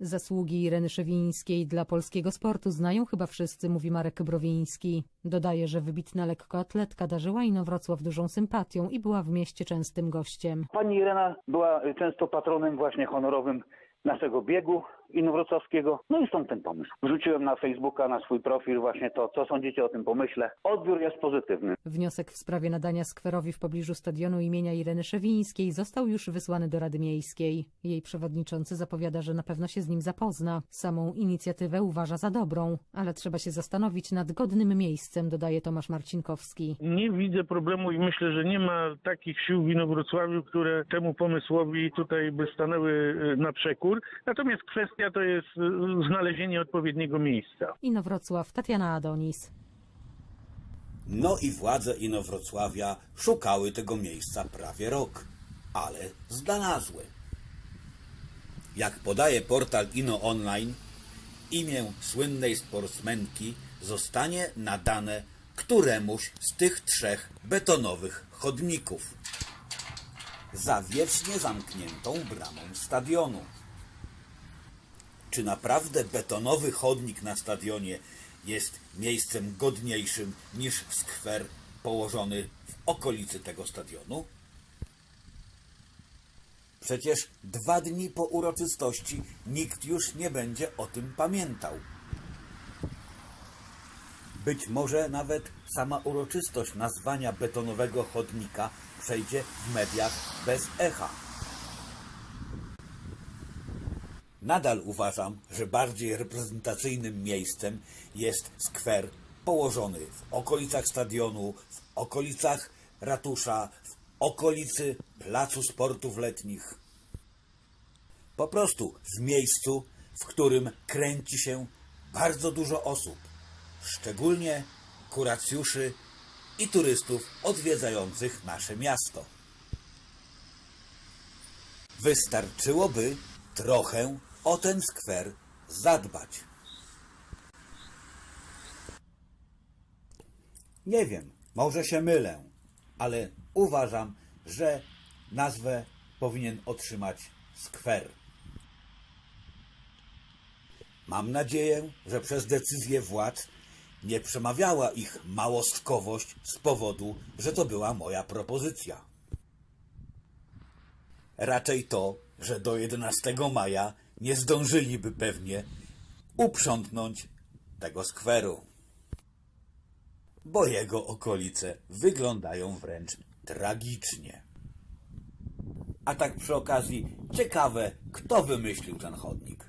Zasługi Ireny Szewińskiej dla polskiego sportu znają chyba wszyscy, mówi Marek Browiński. Dodaje, że wybitna lekkoatletka darzyła Inowrocław dużą sympatią i była w mieście częstym gościem. Pani Irena była często patronem właśnie honorowym naszego biegu inowrocławskiego. No i stąd ten pomysł. Wrzuciłem na Facebooka, na swój profil właśnie to, co sądzicie o tym pomyśle. Odbiór jest pozytywny. Wniosek w sprawie nadania skwerowi w pobliżu stadionu imienia Ireny Szewińskiej został już wysłany do Rady Miejskiej. Jej przewodniczący zapowiada, że na pewno się z nim zapozna. Samą inicjatywę uważa za dobrą, ale trzeba się zastanowić nad godnym miejscem, dodaje Tomasz Marcinkowski. Nie widzę problemu i myślę, że nie ma takich sił w Inowrocławiu, które temu pomysłowi tutaj by stanęły y, na przekór. Natomiast kwestia to jest y, znalezienie odpowiedniego miejsca. Inowrocław, Tatiana Adonis. No i władze Inowrocławia szukały tego miejsca prawie rok, ale znalazły. Jak podaje portal Ino Online, imię słynnej sportsmenki zostanie nadane któremuś z tych trzech betonowych chodników za wiecznie zamkniętą bramą stadionu. Czy naprawdę betonowy chodnik na stadionie jest miejscem godniejszym niż skwer położony w okolicy tego stadionu? Przecież dwa dni po uroczystości nikt już nie będzie o tym pamiętał. Być może nawet sama uroczystość nazwania betonowego chodnika przejdzie w mediach bez echa. Nadal uważam, że bardziej reprezentacyjnym miejscem jest skwer położony w okolicach stadionu, w okolicach ratusza, w okolicy placu sportów letnich. Po prostu w miejscu, w którym kręci się bardzo dużo osób, szczególnie kuracjuszy i turystów odwiedzających nasze miasto. Wystarczyłoby trochę o ten skwer zadbać. Nie wiem, może się mylę, ale uważam, że nazwę powinien otrzymać skwer. Mam nadzieję, że przez decyzję władz nie przemawiała ich małostkowość z powodu, że to była moja propozycja. Raczej to, że do 11 maja nie zdążyliby pewnie uprzątnąć tego skweru. Bo jego okolice wyglądają wręcz tragicznie. A tak przy okazji, ciekawe, kto wymyślił ten chodnik.